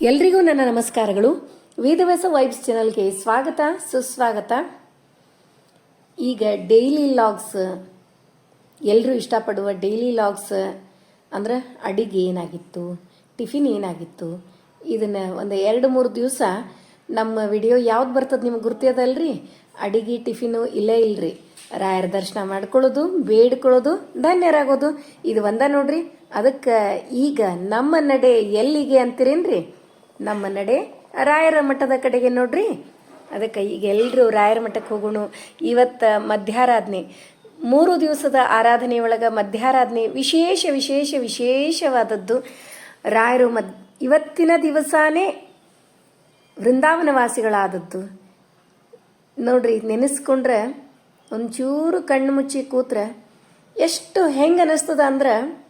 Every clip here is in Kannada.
ಎಲ್ರಿಗೂ ನನ್ನ ನಮಸ್ಕಾರಗಳು. ವೇದವ್ಯಾಸ ವೈಬ್ಸ್ ಚಾನಲ್ಗೆ ಸ್ವಾಗತ, ಸುಸ್ವಾಗತ. ಈಗ ಡೈಲಿ ಲಾಗ್ಸ್ ಎಲ್ಲರೂ ಇಷ್ಟಪಡುವ ಡೈಲಿ ಲಾಗ್ಸ್, ಅಂದ್ರೆ ಅಡಿಗೆ ಏನಾಗಿತ್ತು, ಟಿಫಿನ್ ಏನಾಗಿತ್ತು, ಇದನ್ನ ಒಂದು ಎರಡು ಮೂರು ದಿವಸ ನಮ್ಮ ವಿಡಿಯೋ ಯಾವ್ದು ಬರ್ತದೆ ನಿಮ್ಗೆ ಗುರ್ತಿಯದಲ್ರಿ ಅಡಿಗೆ, ಟಿಫಿನು ಇಲ್ಲೇ ಇಲ್ರಿ. ರಾಯರ ದರ್ಶನ ಮಾಡ್ಕೊಳ್ಳೋದು, ಬೇಡ್ಕೊಳ್ಳೋದು, ಧನ್ಯರಾಗೋದು. ಇದು ಒಂದ ನೋಡ್ರಿ. ಅದಕ್ಕೆ ಈಗ ನಮ್ಮ ನಡೆ ಎಲ್ಲಿಗೆ ಅಂತೀರೇನ್ರಿ? ನಮ್ಮ ನಡೆ ರಾಯರ ಮಠದ ಕಡೆಗೆ ನೋಡ್ರಿ. ಅದಕ್ಕೆ ಈಗ ಎಲ್ಲರೂ ರಾಯರ ಮಠಕ್ಕೆ ಹೋಗೋಣ. ಇವತ್ತು ಮಧ್ಯಾರಾಧನೆ. ಮೂರು ದಿವಸದ ಆರಾಧನೆ ಒಳಗೆ ಮಧ್ಯಾರಾಧನೆ ವಿಶೇಷ ವಿಶೇಷ, ವಿಶೇಷವಾದದ್ದು. ರಾಯರು ಮದ್, ಇವತ್ತಿನ ದಿವಸನೇ ವೃಂದಾವನವಾಸಿಗಳಾದದ್ದು. ನೋಡ್ರಿ, ನೆನೆಸ್ಕೊಂಡ್ರೆ ಒಂಚೂರು ಕಣ್ಣು ಮುಚ್ಚಿ ಕೂತ್ರೆ ಎಷ್ಟು ಹೆಂಗೆ ಅನ್ನಿಸ್ತದ ಅಂದ್ರೆ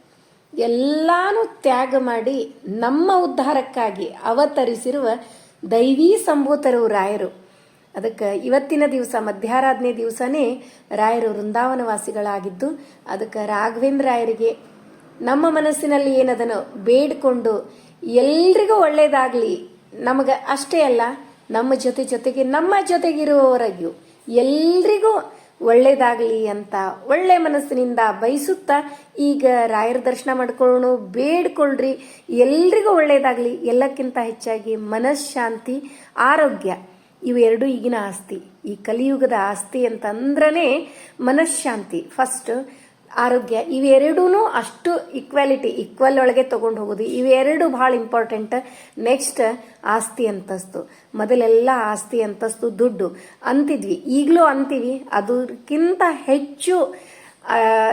ಎಲ್ಲಾನು ತ್ಯಾಗ ಮಾಡಿ ನಮ್ಮ ಉದ್ಧಾರಕ್ಕಾಗಿ ಅವತರಿಸಿರುವ ದೈವೀ ಸಂಭೂತರು ರಾಯರು. ಅದಕ್ಕೆ ಇವತ್ತಿನ ದಿವಸ, ಮಧ್ಯಾರಾಧನೆ ದಿವಸನೇ ರಾಯರು ವೃಂದಾವನವಾಸಿಗಳಾಗಿದ್ದು, ಅದಕ್ಕೆ ರಾಘವೇಂದ್ರ ರಾಯರಿಗೆ ನಮ್ಮ ಮನಸ್ಸಿನಲ್ಲಿ ಏನದನ್ನು ಬೇಡಿಕೊಂಡು ಎಲ್ರಿಗೂ ಒಳ್ಳೆಯದಾಗಲಿ ನಮಗೆ ಅಷ್ಟೇ ಅಲ್ಲ, ನಮ್ಮ ಜೊತೆ ಜೊತೆಗೆ ನಮ್ಮ ಜೊತೆಗಿರುವವರೆಗೂ ಎಲ್ರಿಗೂ ಒಳ್ಳೇದಾಗಲಿ ಅಂತ ಒಳ್ಳೆ ಮನಸ್ಸಿನಿಂದ ಬಯಸುತ್ತಾ ಈಗ ರಾಯರ ದರ್ಶನ ಮಾಡ್ಕೊಳ್ಳೋಣ, ಬೇಡ್ಕೊಳ್ರಿ. ಎಲ್ರಿಗೂ ಒಳ್ಳೇದಾಗಲಿ. ಎಲ್ಲಕ್ಕಿಂತ ಹೆಚ್ಚಾಗಿ ಮನಃಶಾಂತಿ ಆರೋಗ್ಯ ಇವೆರಡು ಈಗಿನ ಆಸ್ತಿ. ಈ ಕಲಿಯುಗದ ಆಸ್ತಿ ಅಂತಂದ್ರನೇ ಮನಃಶಾಂತಿ ಫಸ್ಟ್ ಆರೋಗ್ಯ ಇವೆರಡೂ ಅಷ್ಟು ಈಕ್ವಾಲಿಟಿ ಈಕ್ವಲ್ ಒಳಗೆ ತಗೊಂಡು ಹೋಗೋದು. ಇವೆರಡು ಭಾಳ ಇಂಪಾರ್ಟೆಂಟ್ ನೆಕ್ಸ್ಟ್ ಆಸ್ತಿ ಅಂತಸ್ತು. ಮೊದಲೆಲ್ಲ ಆಸ್ತಿ ಅಂತಸ್ತು ದುಡ್ಡು. ಅಂತಿದ್ವಿ. ಈಗಲೂ ಅಂತೀವಿ, ಅದಕ್ಕಿಂತ ಹೆಚ್ಚು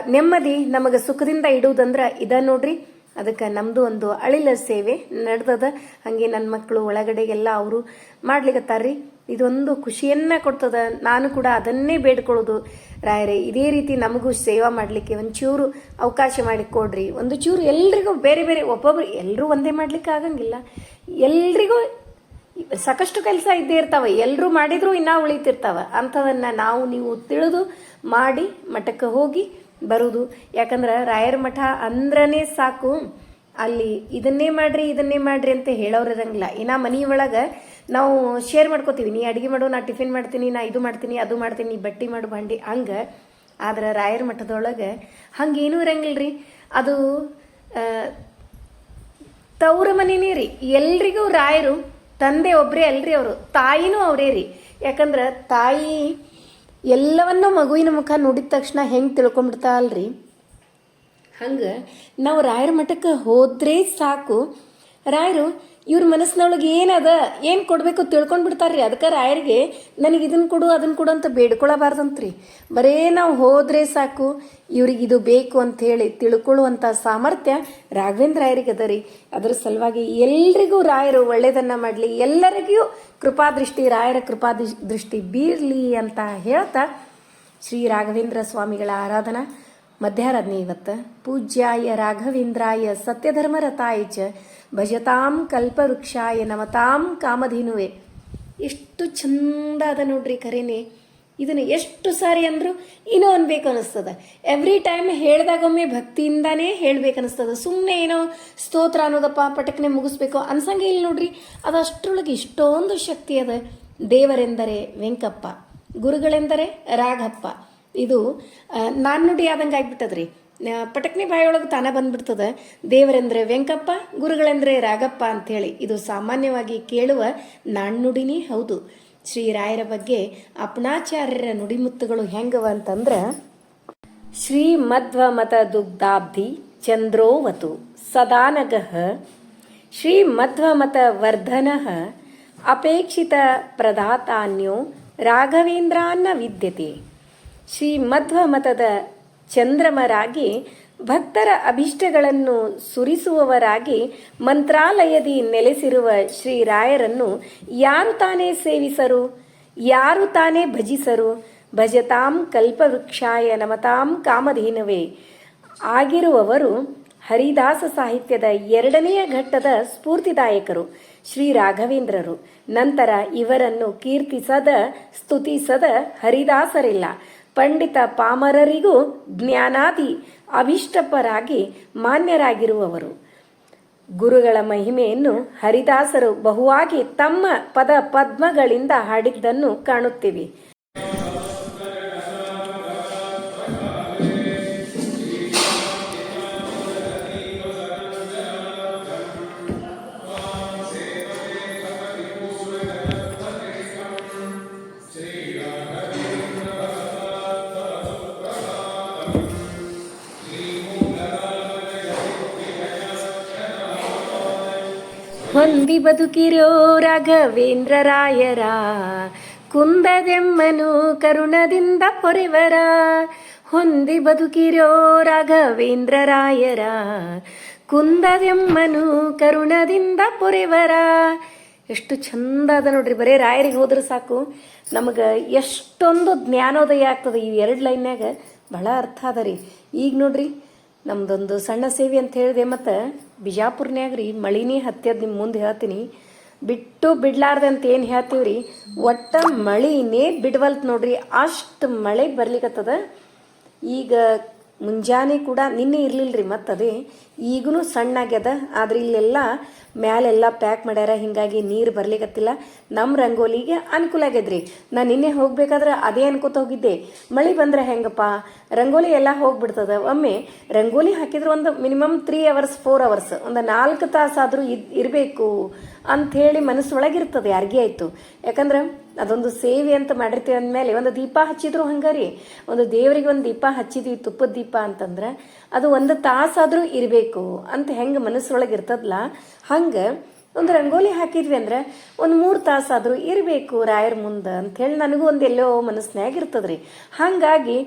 ನೆಮ್ಮದಿ ನಮಗೆ ಸುಖದಿಂದ ಇಡುವುದಂದ್ರೆ ಇದ ನೋಡ್ರಿ. ಅದಕ್ಕೆ ನಮ್ಮದು ಒಂದು ಅಳಿಲ ಸೇವೆ ನಡೆದದ. ಹಾಗೆ ನನ್ನ ಮಕ್ಕಳು ಒಳಗಡೆಗೆಲ್ಲ ಅವರು ಮಾಡ್ಲಿಕತ್ತಾರ್ರಿ. ಇದೊಂದು ಖುಷಿಯನ್ನ ಕೊಡ್ತದೆ. ನಾನು ಕೂಡ ಅದನ್ನೇ ಬೇಡ್ಕೊಳ್ಳೋದು. ರಾಯರೇ, ಇದೇ ರೀತಿ ನಮಗೂ ಸೇವಾ ಮಾಡಲಿಕ್ಕೆ ಒಂಚೂರು ಅವಕಾಶ ಮಾಡಿ ಕೊಡ್ರಿ. ಒಂದು ಚೂರು ಎಲ್ರಿಗೂ ಬೇರೆ ಬೇರೆ, ಒಬ್ಬೊಬ್ರು ಎಲ್ಲರೂ ಒಂದೇ ಮಾಡ್ಲಿಕ್ಕೆ ಆಗಂಗಿಲ್ಲ. ಎಲ್ರಿಗೂ ಸಾಕಷ್ಟು ಕೆಲಸ ಇದ್ದೇ ಇರ್ತಾವೆ. ಎಲ್ಲರೂ ಮಾಡಿದ್ರು ಇನ್ನೂ ಉಳಿತಿರ್ತಾವೆ. ಅಂಥದನ್ನ ನಾವು, ನೀವು ತಿಳಿದು ಮಾಡಿ ಮಠಕ್ಕೆ ಹೋಗಿ ಬರುವುದು ಯಾಕಂದ್ರೆ ರಾಯರ ಮಠ ಅಂದ್ರನೇ ಸಾಕು. ಅಲ್ಲಿ ಇದನ್ನೇ ಮಾಡ್ರಿ ಇದನ್ನೇ ಮಾಡ್ರಿ ಅಂತ ಹೇಳೋರು ಇರಂಗಿಲ್ಲ. ಇನ್ನ ಮನೆಯೊಳಗೆ ನಾವು ಶೇರ್ ಮಾಡ್ಕೋತೀವಿ. ನೀ ಅಡುಗೆ ಮಾಡು ನಾ ಟಿಫಿನ್ ಮಾಡ್ತೀನಿ ನಾ ಇದು ಮಾಡ್ತೀನಿ ಅದು ಮಾಡ್ತೀನಿ ಬಟ್ಟಿ ಮಾಡು ಬಂಡಿ ಹಂಗೆ. ಆದ್ರೆ ರಾಯರ ಮಠದೊಳಗೆ ಹಂಗೇನೂ ಇರಂಗಿಲ್ರಿ. ಅದು ಆ, ತವ್ರ ಮನೆನೇ ರೀ. ಎಲ್ರಿಗೂ ರಾಯರು ತಂದೆ ಒಬ್ಬರೇ ಅಲ್ರಿ ಅವರು. ತಾಯಿನೂ ಅವರೇ ರೀ. ಯಾಕಂದ್ರೆ ತಾಯಿ ಎಲ್ಲವನ್ನೂ ಮಗುವಿನ ಮುಖ ನೋಡಿದ ತಕ್ಷಣ ಹೆಂಗೆ ತಿಳ್ಕೊಂಡ್ಬಿಡ್ತಾ ಅಲ್ರಿ. ಹಂಗೆ ನಾವು ರಾಯರ ಮಠಕ್ಕೆ ಹೋದ್ರೆ ಸಾಕು. ರಾಯರು ಇವ್ರ ಮನಸ್ಸಿನೊಳಗೆ ಏನದ ಏನು ಕೊಡಬೇಕು ತಿಳ್ಕೊಂಡು ಬಿಡ್ತಾರ್ರಿ ಅದಕ್ಕೆ ರಾಯರಿಗೆ ನನಗೆ ಇದನ್ನು ಕೊಡು ಅದನ್ನು ಕೊಡು ಅಂತ ಬೇಡ್ಕೊಳಬಾರ್ದಂತ್ರಿ. ಬರೇ ನಾವು ಹೋದ್ರೆ ಸಾಕು, ಇವ್ರಿಗೆ ಇದು ಬೇಕು ಅಂತ ಹೇಳಿ ತಿಳ್ಕೊಳ್ಳುವಂಥ ಸಾಮರ್ಥ್ಯ ರಾಘವೇಂದ್ರ ರಾಯರಿಗೆ ಅದ ರೀ. ಅದರ ಸಲುವಾಗಿ ಎಲ್ರಿಗೂ ರಾಯರು ಒಳ್ಳೇದನ್ನ ಮಾಡಲಿ, ಎಲ್ಲರಿಗೂ ಕೃಪಾದೃಷ್ಟಿ, ರಾಯರ ಕೃಪಾ ದೃಷ್ಟಿ ಬೀರಲಿ ಅಂತ ಹೇಳ್ತಾ ಶ್ರೀ ರಾಘವೇಂದ್ರ ಸ್ವಾಮಿಗಳ ಆರಾಧನಾ. ಮಧ್ಯಾರಾಧನೆ ಇವತ್ತು ಪೂಜ್ಯಾಯ ರಾಘವೇಂದ್ರಾಯ ಸತ್ಯಧರ್ಮರತಾಯ ಚ ಭಜತಾಂ ಕಲ್ಪವೃಕ್ಷಾಯ ನಮತಾಂ ಕಾಮಧೇನುವೆ. ಎಷ್ಟು ಚಂದ ಅದ ನೋಡ್ರಿ ಕರೆನೆ. ಇದನ್ನು ಎಷ್ಟು ಸಾರಿ ಅಂದ್ರು ಇನ್ನೂ ಅನ್ಬೇಕು ಅನಿಸ್ತದ. ಎವ್ರಿ ಟೈಮ್ ಹೇಳಿದಾಗೊಮ್ಮೆ ಭಕ್ತಿಯಿಂದಾನೇ ಹೇಳ್ಬೇಕು ಅನಿಸ್ತದ. ಸುಮ್ಮನೆ ಏನೋ ಸ್ತೋತ್ರ ಅನ್ನೋದಪ್ಪ ಪಟಕ್ನೆ ಮುಗಿಸ್ಬೇಕು ಅನ್ಸಂಗೆ ಇಲ್ಲ ನೋಡ್ರಿ. ಅದು ಅಷ್ಟರೊಳಗೆ ಇಷ್ಟೊಂದು ಶಕ್ತಿ ಅದ. ದೇವರೆಂದರೆ ವೆಂಕಪ್ಪ, ಗುರುಗಳೆಂದರೆ ರಾಘಪ್ಪ ಇದು ನಾಣ್ಣುಡಿ ಆದಂಗೆ ಆಗ್ಬಿಟ್ಟದ್ರಿ. ಪಟಕ್ನಿ ಪಟಕ್ನೆ ಬಾಯೊಳಗೆ ತಾನ ಬಂದ್ಬಿಡ್ತದ. ದೇವರೆಂದ್ರೆ ವೆಂಕಪ್ಪ, ಗುರುಗಳೆಂದ್ರೆ ರಾಗಪ್ಪ ಅಂಥೇಳಿ ಇದು ಸಾಮಾನ್ಯವಾಗಿ ಕೇಳುವ ನಾಣ್ಣುಡಿನೇ ಹೌದು. ಶ್ರೀರಾಯರ ಬಗ್ಗೆ ಅಪಣಾಚಾರ್ಯರ ನುಡಿಮುತ್ತುಗಳು ಹೆಂಗವ ಅಂತಂದ್ರೆ ಶ್ರೀ ಮಧ್ವ ಮತ ದುಗ್ಧಾಬ್ಧಿ ಚಂದ್ರೋವತು ಸದಾನಗಃ ಶ್ರೀ ಮಧ್ವ ಮತ ವರ್ಧನ ಅಪೇಕ್ಷಿತ ಪ್ರದಾತಾನ್ಯೋ ರಾಘವೇಂದ್ರಾನ್ನ ವಿದ್ಯತೆ. ಶ್ರೀ ಮಧ್ವ ಮತದ ಚಂದ್ರಮರಾಗಿ ಭಕ್ತರ ಅಭಿಷ್ಟಗಳನ್ನು ಸುರಿಸುವವರಾಗಿ ಮಂತ್ರಾಲಯದಿ ನೆಲೆಸಿರುವ ಶ್ರೀರಾಯರನ್ನು ಯಾರು ತಾನೇ ಸೇವಿಸರು? ಯಾರು ತಾನೇ ಭಜಿಸರು? ಭಜತಾಂ ಕಲ್ಪವೃಕ್ಷಾಯ ನಮತಾಂ ಕಾಮಧೇನವೇ. ಆಗಿರುವವರು ಹರಿದಾಸ ಸಾಹಿತ್ಯದ ಎರಡನೆಯ ಘಟ್ಟದ ಸ್ಫೂರ್ತಿದಾಯಕರು ಶ್ರೀ ರಾಘವೇಂದ್ರರು. ನಂತರ ಇವರನ್ನು ಕೀರ್ತಿಸದ, ಸ್ತುತಿಸದ ಹರಿದಾಸರಿಲ್ಲ. ಪಂಡಿತ ಪಾಮರರಿಗೂ ಜ್ಞಾನಾದಿ ಅಭಿಷ್ಟಪರಾಗಿ ಮಾನ್ಯರಾಗಿರುವವರು. ಗುರುಗಳ ಮಹಿಮೆಯನ್ನು ಹರಿದಾಸರು ಬಹುವಾಗಿ ತಮ್ಮ ಪದ ಪದ್ಮಗಳಿಂದ ಹಾಡಿದ್ದನ್ನು ಕಾಣುತ್ತೀವಿ. ಹೊಂದಿ ಬದುಕಿರೋ ರಾಘವೇಂದ್ರ ರಾಯರ ಕುಂದದೆಮ್ಮನು ಕರುಣದಿಂದ ಪೊರೆವರ, ಹೊಂದಿ ಬದುಕಿರೋ ರಾಘವೇಂದ್ರ ರಾಯರ ಕುಂದದೆಮ್ಮನು ಕರುಣದಿಂದ ಪೊರೆವರ. ಎಷ್ಟು ಚಂದ ಅದ ನೋಡ್ರಿ, ಬರೇ ರಾಯರಿಗೆ ಹೋದ್ರೆ ಸಾಕು. ನಮಗೆ ಎಷ್ಟೊಂದು ಜ್ಞಾನೋದಯ ಆಗ್ತದೆ ಈ ಎರಡು ಲೈನ್ಯಾಗ. ಬಹಳ ಅರ್ಥ ಅದ ರೀ. ಈಗ ನೋಡ್ರಿ ನಮ್ದೊಂದು ಸಣ್ಣ ಸೇವೆ ಅಂತ ಹೇಳಿದೆ, ಮತ್ತು ಬಿಜಾಪುರ್ನ್ಯಾಗ ರೀ ಮಳಿನೇ ಹತ್ಯದ ನಿಮ್ಮ ಮುಂದೆ ಹೇಳ್ತೀನಿ. ಬಿಟ್ಟು ಬಿಡ್ಲಾರ್ದೆ ಅಂತ ಏನು ಹೇಳ್ತೀವಿ ರೀ ಒಟ್ಟ ಮಳಿನೇ ಬಿಡ್ವಲ್ತ್ ನೋಡ್ರಿ, ಅಷ್ಟು ಮಳೆ ಬರ್ಲಿಕ್ಕತ್ತದ ಈಗ ಮುಂಜಾನೆ ಕೂಡ ನಿನ್ನೆ ಇರಲಿಲ್ಲ ರೀ ಈಗೂ ಸಣ್ಣಾಗ್ಯದ, ಆದ್ರೆ ಇಲ್ಲೆಲ್ಲ ಮ್ಯಾಲೆಲ್ಲ ಪ್ಯಾಕ್ ಮಾಡ್ಯಾರ, ಹಿಂಗಾಗಿ ನೀರು ಬರ್ಲಿಕತ್ತಿಲ್ಲ. ನಮ್ಮ ರಂಗೋಲಿಗೆ ಅನುಕೂಲ ಆಗ್ಯದ್ರಿ. ನಾನು ನಿನ್ನೆ ಹೋಗ್ಬೇಕಾದ್ರೆ ಅದೇ ಅನ್ಕೋತ ಹೋಗಿದ್ದೆ. ಮಳೆ ಬಂದ್ರೆ ಹೆಂಗಪ್ಪ? ರಂಗೋಲಿ ಎಲ್ಲ ಹೋಗ್ಬಿಡ್ತದ. ಒಮ್ಮೆ ರಂಗೋಲಿ ಹಾಕಿದ್ರೆ ಒಂದು minimum three hours four hours ಒಂದು ನಾಲ್ಕು ತಾಸಾದರೂ ಇದ್ ಇರಬೇಕು ಅಂಥೇಳಿ ಮನಸ್ಸೊಳಗಿರ್ತದೆ ಯಾರಿಗೆ ಆಯಿತು. ಯಾಕಂದ್ರೆ ಅದೊಂದು ಸೇವೆ ಅಂತ ಮಾಡಿರ್ತೀವಿ ಅಂದಮೇಲೆ ಒಂದು ದೀಪ ಹಚ್ಚಿದ್ರು ಹಂಗಾರಿ ಒಂದು ದೇವರಿಗೆ ಒಂದು ದೀಪ ಹಚ್ಚಿದ್ವಿ, ತುಪ್ಪದ ದೀಪ ಅಂತಂದ್ರೆ ಅದು ಒಂದು ತಾಸಾದರೂ ಇರಬೇಕು. ಅಂತ ಹೆಂಗೆ ಮನಸ್ಸೊಳಗೆ ಇರ್ತದಲ್ಲ ಹಂಗೆ ಒಂದು ರಂಗೋಲಿ ಹಾಕಿದ್ವಿ ಅಂದ್ರೆ ಒಂದು ಮೂರು ತಾಸಾದರೂ ಇರಬೇಕು ರಾಯರ ಮುಂದೆ ಹೇಳಿ ನನಗೂ ಒಂದು ಎಲ್ಲೋ ಮನಸ್ಸಿನಾಗ ಇರ್ತದ್ರಿ. ಹಾಗಾಗಿ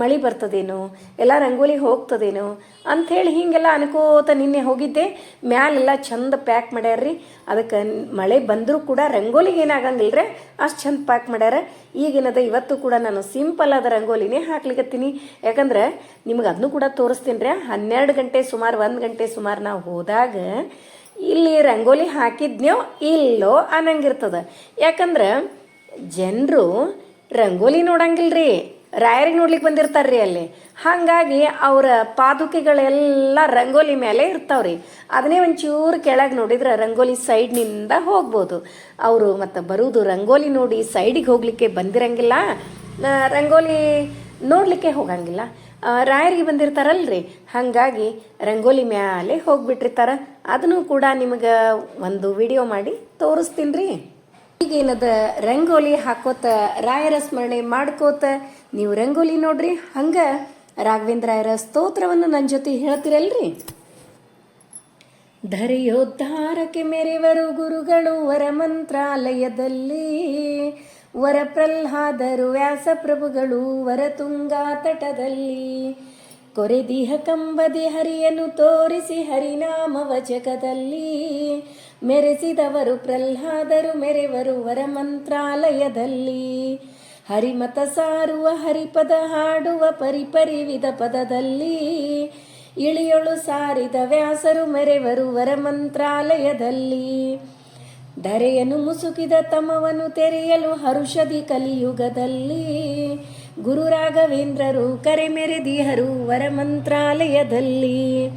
ಮಳೆ ಬರ್ತದೇನೋ, ಎಲ್ಲ ರಂಗೋಲಿ ಹೋಗ್ತದೇನೋ ಅಂಥೇಳಿ ಹೀಗೆಲ್ಲ ಅನ್ಕೋತ ನಿನ್ನೆ ಹೋಗಿದ್ದೆ. ಮ್ಯಾಲೆಲ್ಲ ಚಂದ ಪ್ಯಾಕ್ ಮಾಡ್ಯಾರ್ರಿ. ಅದಕ್ಕೆ ಮಳೆ ಬಂದರೂ ಕೂಡ ರಂಗೋಲಿಗೆ ಏನಾಗಂಗಿಲ್ಲ ರೀ ಅಷ್ಟು ಚಂದ ಪ್ಯಾಕ್ ಮಾಡ್ಯಾರ. ಈಗಿನದ ಇವತ್ತು ಕೂಡ ನಾನು ಸಿಂಪಲ್ ಆದ ರಂಗೋಲಿನೇ ಹಾಕ್ಲಿಕ್ಕತ್ತೀನಿ ಯಾಕಂದ್ರೆ ನಿಮ್ಗೆ ಅದನ್ನು ಕೂಡ ತೋರಿಸ್ತೀನಿ ರೀ ಹನ್ನೆರಡು ಗಂಟೆ ಸುಮಾರು ಒಂದು ಗಂಟೆ ಸುಮಾರು ನಾವು ಹೋದಾಗ ಇಲ್ಲಿ ರಂಗೋಲಿ ಹಾಕಿದ್ನೋ ಇಲ್ಲೋ ಅನ್ನಂಗಿರ್ತದ. ಯಾಕಂದ್ರೆ ಜನರು ರಂಗೋಲಿ ನೋಡಂಗಿಲ್ರಿ. ರಾಯರಿಗೆ ನೋಡ್ಲಿಕ್ಕೆ ಬಂದಿರ್ತಾರ್ರಿ ಅಲ್ಲಿ. ಹಾಗಾಗಿ ಅವರ ಪಾದುಕೆಗಳೆಲ್ಲ ರಂಗೋಲಿ ಮೇಲೆ ಇರ್ತಾವ್ರಿ. ಅದನ್ನೇ ಒಂಚೂರು ಕೆಳಗೆ ನೋಡಿದ್ರೆ ರಂಗೋಲಿ ಸೈಡ್ನಿಂದ ಹೋಗ್ಬೋದು. ಅವರು ಮತ್ತು ಬರುವುದು ರಂಗೋಲಿ ನೋಡಿ ಸೈಡಿಗೆ ಹೋಗ್ಲಿಕ್ಕೆ ಬಂದಿರಂಗಿಲ್ಲ. ರಂಗೋಲಿ ನೋಡಲಿಕ್ಕೆ ಹೋಗಂಗಿಲ್ಲ. ರಾಯರಿಗೆ ಬಂದಿರ್ತಾರಲ್ರಿ. ಹಾಗಾಗಿ ರಂಗೋಲಿ ಮ್ಯಾಲೆ ಹೋಗ್ಬಿಟ್ಟಿರ್ತಾರ. ಅದನ್ನು ಕೂಡ ನಿಮಗೆ ಒಂದು ವಿಡಿಯೋ ಮಾಡಿ ತೋರಿಸ್ತೀನಿ ರೀ. ಈಗೇನದ ರಂಗೋಲಿ ಹಾಕೋತ ರಾಯರ ಸ್ಮರಣೆ ಮಾಡ್ಕೋತ ನೀವು ರಂಗೋಲಿ ನೋಡ್ರಿ, ಹಂಗ ರಾಘವೇಂದ್ರ ರಾಯರ ಸ್ತೋತ್ರವನ್ನು ನನ್ನ ಜೊತೆ ಹೇಳ್ತಿರಲ್ರಿ. ಧರೆಯೋದ್ಧಾರಕ್ಕೆ ಮೆರೆವರು ಗುರುಗಳು ವರ ಮಂತ್ರಾಲಯದಲ್ಲಿ, ವರ ಪ್ರಹ್ಲಾದರು ವ್ಯಾಸ ಪ್ರಭುಗಳು ವರ ತುಂಗಾ ತಟದಲ್ಲಿ. ಕೊರೆದಿಹ ಕಂಬದಿ ಹರಿಯನ್ನು ತೋರಿಸಿ ಹರಿನಾಮವ ಜಗದಲ್ಲಿ ಮೆರೆಸಿದವರು ಪ್ರಹ್ಲಾದರು, ಮೆರೆವರು ವರ ಮಂತ್ರಾಲಯದಲ್ಲಿ. ಹರಿಮತ ಸಾರುವ ಹರಿಪದ ಹಾಡುವ ಪರಿಪರಿವಿದ ಪದದಲ್ಲಿ ಇಳಿಯೊಳು ಸಾರಿದ ವ್ಯಾಸರು ಮೆರೆವರು ವರ ಮಂತ್ರಾಲಯದಲ್ಲಿ. ಧರೆಯನ್ನು ಮುಸುಕಿದ ತಮವನ್ನು ತೆರೆಯಲು ಹರುಷದಿ ಕಲಿಯುಗದಲ್ಲಿ. ಗುರು ರಾಘವೇಂದ್ರರು ಕರೆ ಮೆರೆದಿಹರು ವರ ಮಂತ್ರಾಲಯದಲ್ಲಿ.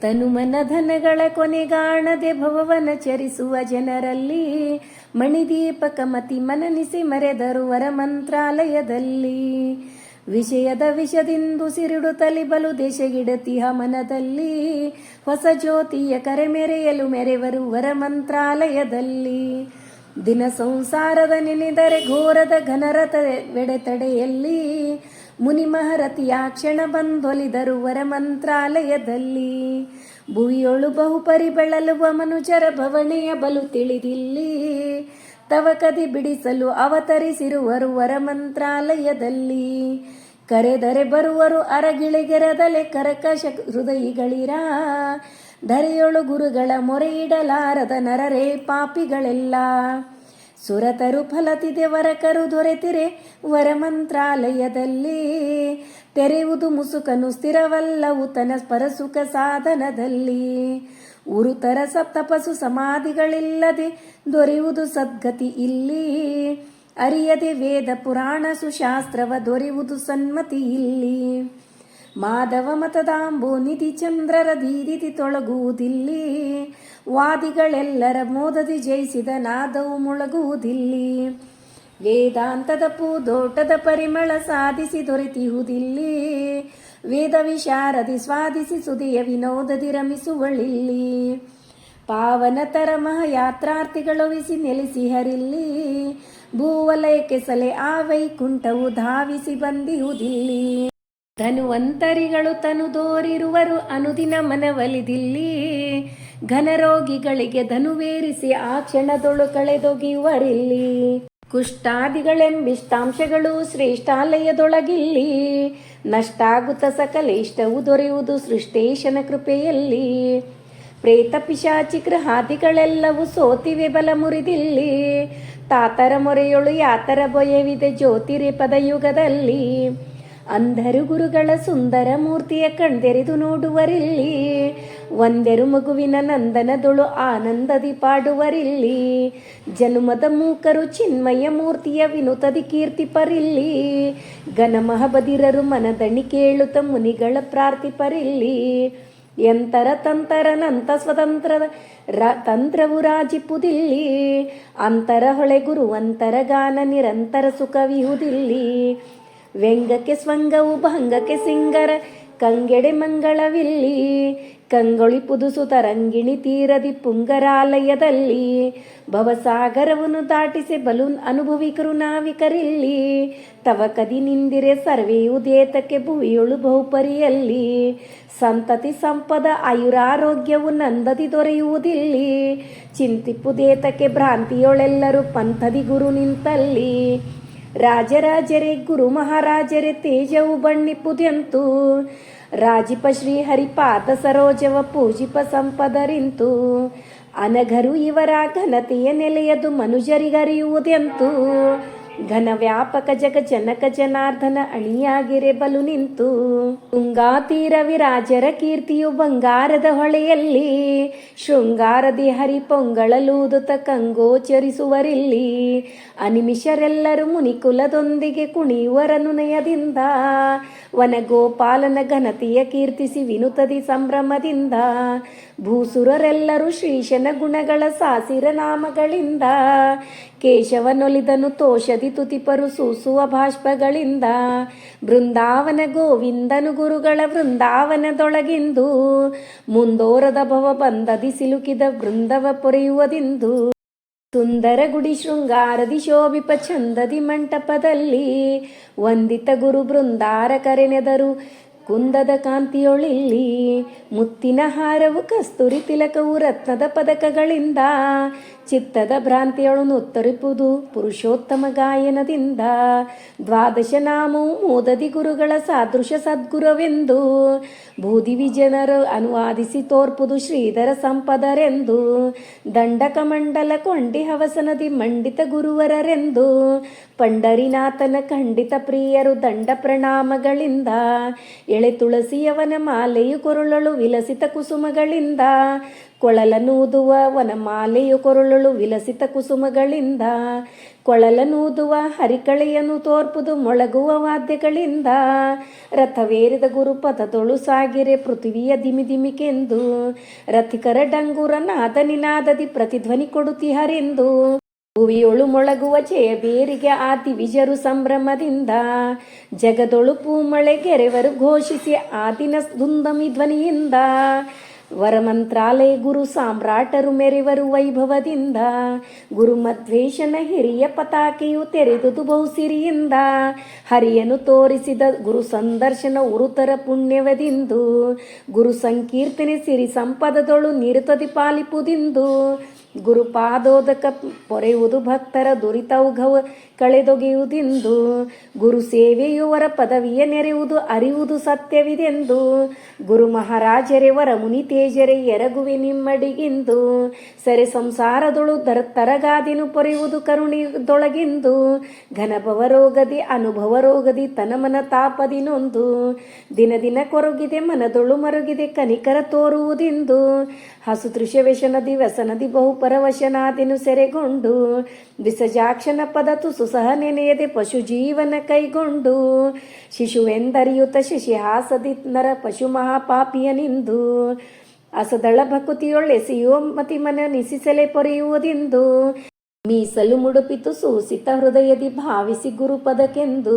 ತನುಮನ ಧನಗಳ ಕೊನೆಗಾಣದೆ ಭವವನ ಚರಿಸುವ ಜನರಲ್ಲಿ ಮಣಿದೀಪಕ ಮತಿ ಮನನಿಸಿ ಮರೆದರು ವರ ಮಂತ್ರಾಲಯದಲ್ಲಿ. ವಿಷಯದ ವಿಷದಿಂದು ಸಿರಿಡುತ್ತಲಿ ಬಲು ದೇಶಗಿಡತಿಹ ಮನದಲ್ಲಿ ಹೊಸ ಜ್ಯೋತಿಯ ಕರೆ ಮೆರೆಯಲು ಮೆರೆವರು ವರ ಮಂತ್ರಾಲಯದಲ್ಲಿ. ದಿನ ಸಂಸಾರದ ನೆನೆದರೆ ಘೋರದ ಘನರತ ವೆಡೆತಡೆಯಲ್ಲಿ ಮುನಿ ಮಹರತಿಯ ಕ್ಷಣ ಬಂದೊಲಿದರು ವರ ಮಂತ್ರಾಲಯದಲ್ಲಿ ಭುವಿಯೊಳು ಬಹುಪರಿ ಬೆಳಲುವ ಮನುಜರ ಭವಣೆಯ ಬಲು ತಿಳಿದಿಲ್ಲಿ. ತವಕದಿ ಬಿಡಿಸಲು ಅವತರಿಸಿರುವರು ವರ ಮಂತ್ರಾಲಯದಲ್ಲಿ ಕರೆದರೆ ಬರುವರು ಅರಗಿಳಿಗೆರದಲೆ ಕರಕಶ ಹೃದಯಿಗಳಿರ. ಧರೆಯೊಳು ಗುರುಗಳ ಮೊರೆಯಿಡಲಾರದ ನರರೇ ಪಾಪಿಗಳೆಲ್ಲ. ಸುರತರು ಫಲತಿದೆ ವರಕರು ದೊರೆತಿರೆ ವರ ಮಂತ್ರಾಲಯದಲ್ಲಿ ತೆರೆಯುವುದು ಮುಸುಕನು ಸ್ಥಿರವಲ್ಲವು ತನ ಪರಸುಖ ಸಾಧನದಲ್ಲಿ. ಉರುತರ ಸಪ್ತಪಸು ಸಮಾಧಿಗಳಿಲ್ಲದೆ ದೊರೆಯುವುದು ಸದ್ಗತಿ ಇಲ್ಲಿ. ಅರಿಯದೆ ವೇದ ಪುರಾಣ ಸುಶಾಸ್ತ್ರವ ದೊರೆಯುವುದು ಸನ್ಮತಿ ಇಲ್ಲಿ. ಮಾಧವ ಮತದಾಂಬು ನಿಧಿ ಚಂದ್ರರ ದೀದಿತಿ ತೊಳಗುವುದಿಲ್ಲಿ. ವಾದಿಗಳೆಲ್ಲರ ಮೋದದಿ ಜಯಿಸಿದ ನಾದವು ಮುಳಗುವುದಿಲ್ಲಿ. ವೇದಾಂತದ ಪೂದೋಟದ ಪರಿಮಳ ಸಾಧಿಸಿ ದೊರೆತಿಹುದಿಲ್ಲಿ. ವೇದ ವಿಶಾರದಿ ಸ್ವಾದಿಸಿ ಸುದಿಯ ವಿನೋದದಿ ರಮಿಸುವಳಿಲ್ಲಿ. ಪಾವನತರ ಮಹಯಾತ್ರಾರ್ಥಿಗಳೊವಿಸಿ ನೆಲೆಸಿ ಹರಿಲ್ಲಿ. ಭೂವಲಯಕ್ಕೆ ಸಲೆ ಆ ವೈಕುಂಠವು ಧಾವಿಸಿ ಬಂದಿಹುದಿಲ್ಲಿ. ಧನುವಂತರಿಗಳು ತನು ದೋರಿರುವರು ಅನುದಿನ ಮನವಲಿದಿಲ್ಲಿ. ಘನರೋಗಿಗಳಿಗೆ ಧನುವೇರಿಸಿ ಆ ಕ್ಷಣದೊಳು ಕಳೆದೊಗೆಯುವರಿಲ್ಲಿ. ಕುಷ್ಠಾದಿಗಳೆಂಬಿಷ್ಟಾಂಶಗಳು ಶ್ರೇಷ್ಠಾಲಯದೊಳಗಿಲ್ಲಿ. ನಷ್ಟಾಗುತ್ತ ಸಕಲ ಇಷ್ಟವು ದೊರೆಯುವುದು ಸೃಷ್ಟೇಶನ ಕೃಪೆಯಲ್ಲಿ. ಪ್ರೇತ ಪಿಶಾಚಿ ಗೃಹಾದಿಗಳೆಲ್ಲವೂ ಸೋತಿವೆ ಬಲ ಮುರಿದಿಲ್ಲಿ. ತಾತರ ಮೊರೆಯೊಳು ಯಾತರ ಬೊಯವಿದೆ ಜ್ಯೋತಿರೆ ಪದಯುಗದಲ್ಲಿ ಅಂಧರು ಗುರುಗಳ ಸುಂದರ ಮೂರ್ತಿಯ ಕಣ್ದೆರೆದು ನೋಡುವರಿಲ್ಲಿ, ಒಂದೆರು ಮಗುವಿನ ನಂದನದೊಳು ಆನಂದದಿ ಪಾಡುವರಿಲ್ಲಿ, ಜನುಮದ ಮೂಕರು ಚಿನ್ಮಯ ಮೂರ್ತಿಯ ವಿನುತದಿ ಕೀರ್ತಿಪರಿಲ್ಲಿ ಘನಮಹಬದಿರರು ಮನದಣಿ ಕೇಳುತ್ತ ಮುನಿಗಳ ಪ್ರಾರ್ಥಿಪರಿಲ್ಲಿ ಎಂತರ ತಂತರನಂತ ಸ್ವತಂತ್ರದ ರ ತಂತ್ರವು ರಾಜಿಪುದಿಲ್ಲಿ ಅಂತರ ಹೊಳೆ ಗುರುವಂತರ ಗಾನ ನಿರಂತರ ಸುಖವಿಹುದಿಲ್ಲಿ ವ್ಯಂಗಕ್ಕೆ ಸ್ವಂಗವು, ಭಂಗಕ್ಕೆ ಸಿಂಗರ, ಕಂಗೆಡೆ ಮಂಗಳವಿಲ್ಲಿ ಕಂಗೊಳಿಪುದು ತರಂಗಿಣಿ ತೀರದಿ ಪುಂಗರಾಲಯದಲ್ಲಿ, ಭವಸಾಗರವನ್ನು ದಾಟಿಸಿ ಬಲೂನ್ ಅನುಭವಿಕರು ನಾವಿಕರಿಲ್ಲಿ ತವ ಕದಿ ನಿಂದಿರೆ ಸರ್ವೆಯು ದೇತಕ್ಕೆ ಭುವಿಯೊಳು ಬಹುಪರಿಯಲ್ಲಿ, ಸಂತತಿ ಸಂಪದ ಆಯುರಾರೋಗ್ಯವು ನಂದದಿ ದೊರೆಯುವುದಿಲ್ಲಿ ಚಿಂತಿಪುದೇತಕ್ಕೆ ಭ್ರಾಂತಿಯೊಳೆಲ್ಲರೂ ಪಂಥದಿ ಗುರು ನಿಂತಲ್ಲಿ ರಾಜರಾಜರೇ ಗುರು ಮಹಾರಾಜರೇ ತೇಜವು ಬಣ್ಣಿಪುದೆಂತು. ರಾಜಿಪ ಶ್ರೀ ಹರಿಪಾದ ಸರೋಜವ ಪೂಜಿಪ ಸಂಪದರಿಂತು. ಅನಘರು ಇವರ ಘನತೆಯ ನೆಲೆಯದು ಮನುಜರಿಗರಿಯುವುದೆಂತು. ಘನ ವ್ಯಾಪಕ ಜಗ ಜನಕ ಜನಾರ್ದನ ಅಣಿಯಾಗಿರೆ ಬಲು ನಿಂತು. ತುಂಗಾತೀರ ವಿರಾಜರ ಕೀರ್ತಿಯು ಬಂಗಾರದ ಹೊಳೆಯಲ್ಲಿ. ಶೃಂಗಾರದಿ ಹರಿ ಪೊಂಗಳಲೂದುತ ಕಂಗೋಚರಿಸುವರಿಲ್ಲಿ. ಅನಿಮಿಷರೆಲ್ಲರೂ ಮುನಿಕುಲದೊಂದಿಗೆ ಕುಣಿಯುವರನು ನಯದಿಂದ. ವನಗೋಪಾಲನ ಘನತೆಯ ಕೀರ್ತಿಸಿ ವಿನುತದಿ ಸಂಭ್ರಮದಿಂದ. ಭೂಸುರರೆಲ್ಲರೂ ಶ್ರೀಶನ ಗುಣಗಳ ಸಾಸಿರ ನಾಮಗಳಿಂದ. ಕೇಶವನೊಲಿದನು ತೋಷದಿ ತುತಿಪರು ಸೂಸುವ ಬಾಷ್ಪಗಳಿಂದ ಬೃಂದಾವನ ಗೋವಿಂದನು ಗುರುಗಳ ವೃಂದಾವನದೊಳಗಿಂದು ಮುಂದೋರದ ಭವ ಬಂದದಿ ಸಿಲುಕಿದ ಬೃಂದವ ಪೊರೆಯುವುದಿಂದು ಸುಂದರ ಗುಡಿ ಶೃಂಗಾರದಿ ಶೋಭಿಪ ಚಂದದಿ ಮಂಟಪದಲ್ಲಿ ವಂದಿತ ಗುರು ಬೃಂದಾರ ಕರೆನೆದರು. ಕುಂದದ ಕಾಂತಿಯೊಳಿಲ್ಲಿ ಮುತ್ತಿನ ಹಾರವು ಕಸ್ತೂರಿ ತಿಲಕವು ರತ್ನದ ಪದಕಗಳಿಂದ ಚಿತ್ತದ ಭ್ರಾಂತಿಯೊಳನು ನುತ್ತರಿಪುದು ಪುರುಷೋತ್ತಮ ಗಾಯನದಿಂದ. ದ್ವಾದಶ ನಾಮವು ಮೋದದಿ ಗುರುಗಳ ಸಾದೃಶ ಸದ್ಗುರವೆಂದು. ಬೂದಿವಿ ಜನರು ಅನುವಾದಿಸಿ ತೋರ್ಪುದು ಶ್ರೀಧರ ಸಂಪದರೆಂದು. ದಂಡಕ ಮಂಡಲ ಕೊಂಡಿ ಹವಸನದಿ ಮಂಡಿತ ಗುರುವರರೆಂದು. ಪಂಡರಿನಾಥನ ಖಂಡಿತ ಪ್ರಿಯರು ದಂಡ ಪ್ರಣಾಮಗಳಿಂದ. ಎಳೆ ತುಳಸಿಯವನ ಮಾಲೆಯು ಕೊರುಳಳು ವಿಲಸಿತ ಕುಸುಮಗಳಿಂದ. ಕೊಳಲನೂದುವ ವನಮಾಲೆಯು ಕೊರುಳಳು ವಿಲಸಿತ ಕುಸುಮಗಳಿಂದ, ಕೊಳಲನೂದುವ ಹರಿಕಳೆಯನ್ನು ತೋರ್ಪುದು ಮೊಳಗುವ ವಾದ್ಯಗಳಿಂದ, ರಥವೇರಿದ ಗುರುಪದದೊಳು ಸಾಗಿರೆ ಪೃಥ್ವಿಯ ದಿಮಿ ದಿಮಿಕೆಂದು ರಥಿಕರ ಡಂಗುರ ನಾದ ನಿನಾದದಿ ಪ್ರತಿಧ್ವನಿ ಕೊಡುತ್ತಿಹರೆಂದು ಭುವಿಯೊಳು ಮೊಳಗುವ ಜಯ ಬೇರಿಗೆ ವಿಜರು ದಿವಿಜರು ಸಂಭ್ರಮದಿಂದ, ಜಗದೊಳು ಪೂಮಳೆ ಗೆರೆವರು ಘೋಷಿಸಿ ಆದಿನ ದಿನ ದುಂದಮಿ ಧ್ವನಿಯಿಂದ ವರಮಂತ್ರಾಲಯ ಗುರು ಸಾಮ್ರಾಟರು ಮೆರೆವರು ವೈಭವದಿಂದ ಗುರು ಮಧ್ವೇಶನ ಹಿರಿಯ ಪತಾಕೆಯು ತೆರೆದುದು ಬಹುಸಿರಿಯಿಂದ. ಹರಿಯನು ತೋರಿಸಿದ ಗುರು ಸಂದರ್ಶನ ಉರುತರ ಪುಣ್ಯವದಿಂದು, ಗುರು ಸಂಕೀರ್ತನೆ ಸಿರಿ ಸಂಪದದೊಳು ನಿರುತದಿ ಪಾಲಿಪುದಿಂದು. ಗುರುಪಾದೋದಕ ಪೊರೆಯುವುದು ಭಕ್ತರ ದುರಿತೌಘವ ಕಳೆದೊಗೆಯುವುದೆಂದು. ಗುರು ಸೇವೆಯುವರ ಪದವಿಯ ನೆರೆಯುವುದು ಅರಿಯುವುದು ಸತ್ಯವಿದೆಂದು. ಗುರು ಮಹಾರಾಜರೇ ವರ ಮುನಿ ತೇಜರೇ ಎರಗುವೆ ನಿಮ್ಮಡಿಗೆಂದು. ಸರಿ ಸಂಸಾರದೊಳು ದರ ತರಗಾದಿನು ಪೊರೆಯುವುದು ಕರುಣಿದೊಳಗೆಂದು ಘನಭವ ರೋಗದಿ ಅನುಭವ ರೋಗದಿ ತನಮನ ತಾಪದಿನೊಂದು ದಿನ ದಿನ ಕೊರಗಿದೆ ಮನದೊಳು ಮರುಗಿದೆ ಕನಿಕರ ತೋರುವುದೆಂದು. ಹಸು ತೃಷ ವ್ಯಸನದಿ ವ್ಯಸನದಿ ಬಹು ಪರವಶನಾದೆನು ಸೆರೆಗೊಂಡು, ವಿಸಜಾಕ್ಷನ ಪದ ತುಸು ಸಹ ನೆನೆಯದೆ ಪಶು ಜೀವನ ಕೈಗೊಂಡು. ಶಿಶುವೆಂದರಿಯುತ ಶಿಶಿ ಹಾಸದಿ ನರ ಪಶು ಮಹಾಪಾಪಿಯನಿಂದು ಅಸದಳ ಭಕುತಿಯೊಳ್ಳೆ ಸಿಯೋ ಮತಿ ಮನ ನಿಸಿಸಲೆ ಪೊರೆಯುವುದೆಂದು. ಮೀಸಲು ಮುಡುಪಿತು ಸೂಸಿತ ಹೃದಯದಿ ಭಾವಿಸಿ ಗುರುಪದಕ್ಕೆಂದು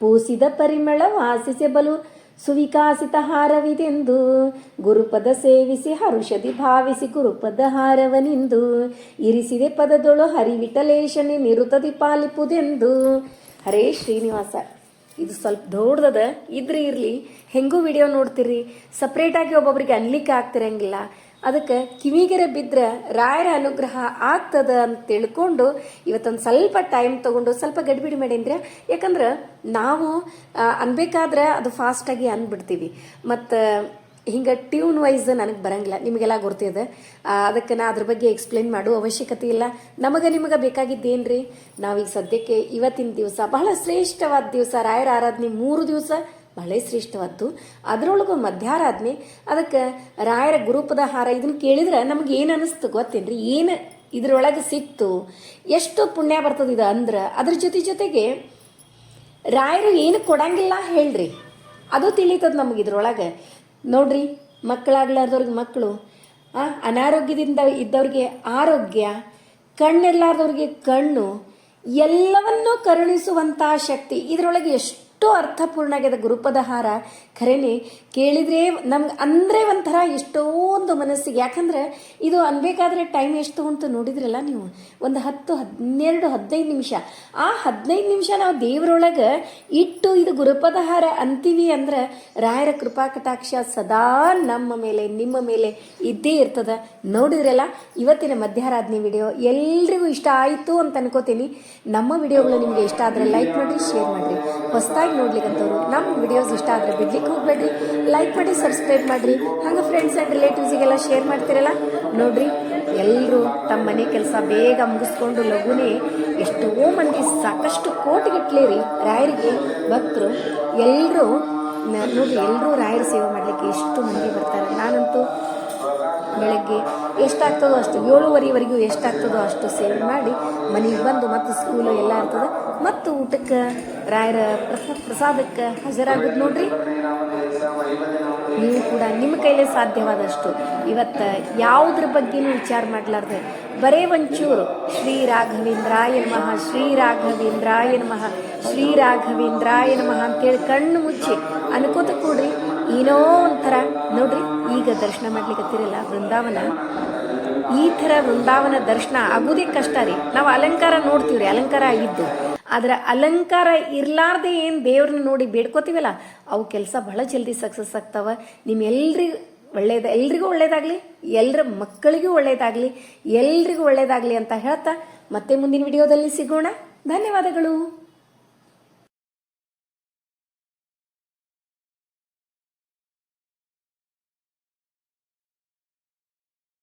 ಪೂಸಿದ ಪರಿಮಳ ವಾಸಿಸೆ ಬಲು ಸುವಿಕಾಸಿತ ಹಾರವಿದೆಂದು ಗುರುಪದ ಸೇವಿಸಿ ಹರುಷದಿ ಭಾವಿಸಿ ಗುರುಪದ ಹಾರವನಿಂದು ಇರಿಸಿದೆ ಪದದೊಳು ಹರಿವಿಟಲೇಶನೆ ನಿರುತದಿ ಪಾಲಿಪುದೆಂದು. ಹರೇ ಶ್ರೀನಿವಾಸ, ಇದು ಸ್ವಲ್ಪ ದೊಡ್ಡದ ಇದ್ರೆ ಇರಲಿ, ಹೆಂಗೂ ವಿಡಿಯೋ ನೋಡ್ತೀರಿ ಸಪ್ರೇಟಾಗಿ ಒಬ್ಬೊಬ್ರಿಗೆ ಅನ್ಲಿಕ್ಕೆ ಆಗ್ತಿರಂಗಿಲ್ಲ. ಅದಕ್ಕೆ ಕಿವಿಗೆರೆ ಬಿದ್ದರೆ ರಾಯರ ಅನುಗ್ರಹ ಆಗ್ತದ ಅಂತ ತಿಳ್ಕೊಂಡು ಇವತ್ತೊಂದು ಸ್ವಲ್ಪ ಟೈಮ್ ತಗೊಂಡು ಸ್ವಲ್ಪ ಗಡಿಬಿಡಿ ಮಾಡೇನ್ರಿ ಯಾಕಂದ್ರೆ ನಾವು ಅನ್ಬೇಕಾದ್ರೆ ಅದು ಫಾಸ್ಟಾಗಿ ಅಂದ್ಬಿಡ್ತೀವಿ ಮತ್ತು, ಹಿಂಗೆ ಟ್ಯೂನ್ ವೈಸ್ ನನಗೆ ಬರಂಗಿಲ್ಲ. ನಿಮಗೆಲ್ಲ ಗೊತ್ತಿದೆ. ಅದಕ್ಕೆ ನಾ ಅದ್ರ ಬಗ್ಗೆ ಎಕ್ಸ್ಪ್ಲೇನ್ ಮಾಡೋ ಅವಶ್ಯಕತೆ ಇಲ್ಲ. ನಮಗೆ ನಿಮಗೆ ಬೇಕಾಗಿದ್ದೇನ್ರಿ? ನಾವೀಗ ಸದ್ಯಕ್ಕೆ ಇವತ್ತಿನ ದಿವಸ ಬಹಳ ಶ್ರೇಷ್ಠವಾದ ದಿವಸ, ರಾಯರ ಆರಾಧನೆ ಮೂರು ದಿವಸ. ಬಹಳ ಶ್ರೇಷ್ಠವಾದ್ದು ಅದರೊಳಗೂ ಮಧ್ಯಾರಾಧನೆ ಅದಕ್ಕೆ ರಾಯರ ಗುರುಪದ ಹಾರ ಇದನ್ನು ಕೇಳಿದ್ರೆ ನಮ್ಗೆ ಏನು ಅನಿಸ್ತು ಗೊತ್ತೇನ್ರಿ? ಏನು ಇದ್ರೊಳಗೆ ಸಿಕ್ತು? ಎಷ್ಟು ಪುಣ್ಯ ಬರ್ತದೆ ಇದು ಅಂದ್ರೆ ಅದ್ರ ಜೊತೆ ಜೊತೆಗೆ ರಾಯರು ಏನು ಕೊಡಂಗಿಲ್ಲ ಹೇಳ್ರಿ. ಅದು ತಿಳಿತದ ನಮಗೆ ಇದ್ರೊಳಗೆ. ನೋಡ್ರಿ ಮಕ್ಕಳಾಗ್ಲಾರ್ದವ್ರಿಗೆ ಮಕ್ಕಳು ಆ, ಅನಾರೋಗ್ಯದಿಂದ ಇದ್ದವ್ರಿಗೆ ಆರೋಗ್ಯ ಕಣ್ಣಿರ್ಲಾರ್ದವ್ರಿಗೆ ಕಣ್ಣು ಎಲ್ಲವನ್ನೂ ಕರುಣಿಸುವಂತಹ ಶಕ್ತಿ. ಇದರೊಳಗೆ ಎಷ್ಟು ಅರ್ಥಪೂರ್ಣ ಆಗಿದೆ ಗುರುಪದ ಹಾರ ಖರೇನೆ ಕೇಳಿದ್ರೆ ನಮ್ಗೆ ಅಂದರೆ ಒಂಥರ ಎಷ್ಟೊಂದು ಮನಸ್ಸಿಗೆ. ಯಾಕಂದ್ರೆ ಇದು ಅನ್ಬೇಕಾದ್ರೆ ಟೈಮ್ ಎಷ್ಟು ಅಂತ ನೋಡಿದ್ರಲ್ಲ ನೀವು? ಒಂದು ಹತ್ತು, ಹನ್ನೆರಡು, ಹದಿನೈದು ನಿಮಿಷ. ಆ ಹದಿನೈದು ನಿಮಿಷ ನಾವು ದೇವರೊಳಗೆ ಇಟ್ಟು ಇದು ಗುರುಪದಹಾರ ಅಂತೀವಿ ಅಂದ್ರೆ ರಾಯರ ಕೃಪಾ ಕಟಾಕ್ಷ ಸದಾ ನಮ್ಮ ಮೇಲೆ, ನಿಮ್ಮ ಮೇಲೆ ಇದ್ದೇ ಇರ್ತದ. ನೋಡಿದ್ರಲ್ಲ, ಇವತ್ತಿನ ಮಧ್ಯಾರಾಧನೆ ವಿಡಿಯೋ ಎಲ್ರಿಗೂ ಇಷ್ಟ ಆಯಿತು ಅಂತ ಅನ್ಕೋತೀನಿ. ನಮ್ಮ ವಿಡಿಯೋಗಳು ನಿಮಗೆ ಇಷ್ಟ ಆದರೆ ಲೈಕ್ ಮಾಡಿ, ಶೇರ್ ಮಾಡಿರಿ ಹೊಸದಾಗಿ ನೋಡ್ಲಿಕ್ಕಂಥವ್ರು ನಮ್ಮ ವಿಡಿಯೋಸ್ ಇಷ್ಟ ಆದರೆ ಬಿಡ್ಲಿಕ್ಕೆ ಹೋಗ್ಬೇಡ್ರಿ ಲೈಕ್ ಮಾಡಿ ಸಬ್ಸ್ಕ್ರೈಬ್ ಮಾಡಿರಿ. ಹಂಗೆ ಫ್ರೆಂಡ್ಸ್ ಆ್ಯಂಡ್ ರಿಲೇಟಿವ್ಸಿಗೆಲ್ಲ ಶೇರ್ ಮಾಡ್ತಿರಲ್ಲ? ನೋಡ್ರಿ ಎಲ್ಲರೂ ತಮ್ಮ ಮನೆ ಕೆಲಸ ಬೇಗ ಮುಗಿಸ್ಕೊಂಡು ಲಘುನೇ ಎಷ್ಟೋ ಮಂದಿ ಸಾಕಷ್ಟು ಕೋಟಿಗಟ್ಟಲೆ ರೀ ರಾಯರಿಗೆ. ಭಕ್ತರು ಎಲ್ಲರೂ ನೋಡ್ರಿ ಎಲ್ಲರೂ ರಾಯರ ಸೇವೆ ಮಾಡಲಿಕ್ಕೆ ಎಷ್ಟು ಮಂದಿ ಬರ್ತಾರೆ. ನಾನಂತೂ ಬೆಳಗ್ಗೆ ಎಷ್ಟಾಗ್ತದೋ ಅಷ್ಟು, ಏಳುವರೆವರೆಗೂ ಎಷ್ಟಾಗ್ತದೋ ಅಷ್ಟು ಸೇವ್ ಮಾಡಿ ಮನೆಗೆ ಬಂದು ಮತ್ತು ಸ್ಕೂಲು ಎಲ್ಲ ಇರ್ತದೆ. ಮತ್ತು ಊಟಕ್ಕೆ ರಾಯರ ಪ್ರಸಾದ ಪ್ರಸಾದಕ್ಕೆ ಹಾಜರಾಗೋದು ನೋಡ್ರಿ. ನೀವು ಕೂಡ ನಿಮ್ಮ ಕೈಲೇ ಸಾಧ್ಯವಾದಷ್ಟು ಇವತ್ತು ಯಾವುದ್ರ ಬಗ್ಗೆನೂ ವಿಚಾರ ಮಾಡಲಾರ್ದೆ. ಬರೇ ಒಂಚೂರು ಶ್ರೀ ರಾಘವೇಂದ್ರಾಯ ನಮಃ, ಶ್ರೀ ರಾಘವೇಂದ್ರಾಯ ನಮಃ, ಶ್ರೀ ರಾಘವೇಂದ್ರಾಯ ನಮಃ ಅಂತೇಳಿ ಕಣ್ಣು ಮುಚ್ಚಿ ಅನ್ಕೋತ ಕೂಡ್ರಿ. ಏನೋ ಒಂಥರ ನೋಡ್ರಿ. ಈಗ ದರ್ಶನ ಮಾಡ್ಲಿಕ್ಕತ್ತಿರಲ್ಲ ವೃಂದಾವನ? ಈ ಥರ ವೃಂದಾವನ ದರ್ಶನ ಆಗೋದೇ ಕಷ್ಟ ರೀ. ನಾವು ಅಲಂಕಾರ ನೋಡ್ತೀವಿ ಅಲಂಕಾರ ಆಗಿದ್ದು. ಆದ್ರ ಅಲಂಕಾರ ಇರ್ಲಾರ್ದೆ ಏನು ದೇವ್ರನ್ನ ನೋಡಿ ಬೇಡ್ಕೋತೀವಲ್ಲ? ಅವು ಕೆಲಸ ಬಹಳ ಜಲ್ದಿ ಸಕ್ಸಸ್ ಆಗ್ತಾವ. ನಿಮ್ಮೆಲ್ರಿಗೂ ಒಳ್ಳೇದ, ಎಲ್ರಿಗೂ ಒಳ್ಳೇದಾಗಲಿ ಎಲ್ಲರ ಮಕ್ಕಳಿಗೂ ಒಳ್ಳೇದಾಗಲಿ, ಎಲ್ರಿಗೂ ಒಳ್ಳೇದಾಗಲಿ ಅಂತ ಹೇಳ್ತಾ ಮತ್ತೆ ಮುಂದಿನ ವಿಡಿಯೋದಲ್ಲಿ ಸಿಗೋಣ. ಧನ್ಯವಾದಗಳು.